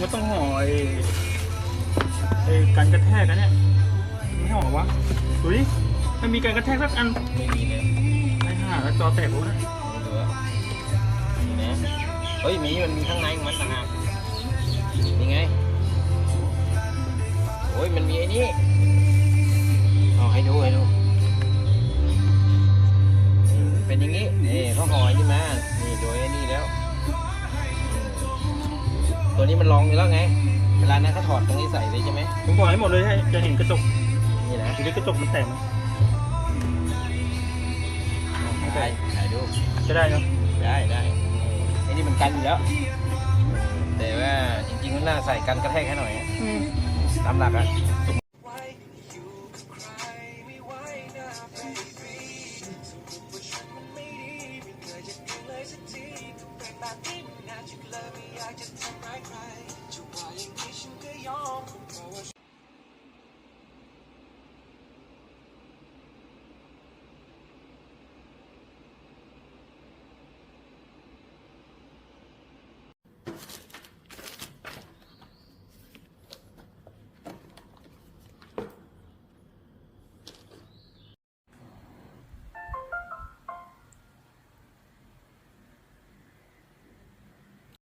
มันต้องห่อไอ้ไอ้กันกระแทกนะเนี่ยไม่ห่อวะดูดิมันมีการกระแทกสักอันไม่มีเลยไอ้ห่าแล้วจอแตกหมดนะไม่รู้อะนี่นะเฮ้ยมีมันมีข้างในของมันต่างหากนี่ไงโอ้ยมันมีไอ้นี่เอาให้ดูให้ดูเป็นอย่างนี้นี่เขาห่อใช่ไหมนี่โดยไอ้นี่แล้ว ตัวนี้มันลองอยู่แล้วไง เวลานั้นเขาถอดตรงนี้ใส่เลยใช่ไหมผมบอกให้หมดเลยให้จะเห็นกระจกนี่นะดูดิกระจกมันแตกไหมถ่ายถ่ายดูจะได้เนาะได้ได้ไอ้นี่มันกันอยู่แล้ว แต่ว่าจริงๆมันน่าใส่กันกระแทกให้หน่อยอะอืมตามหลักอะ แบ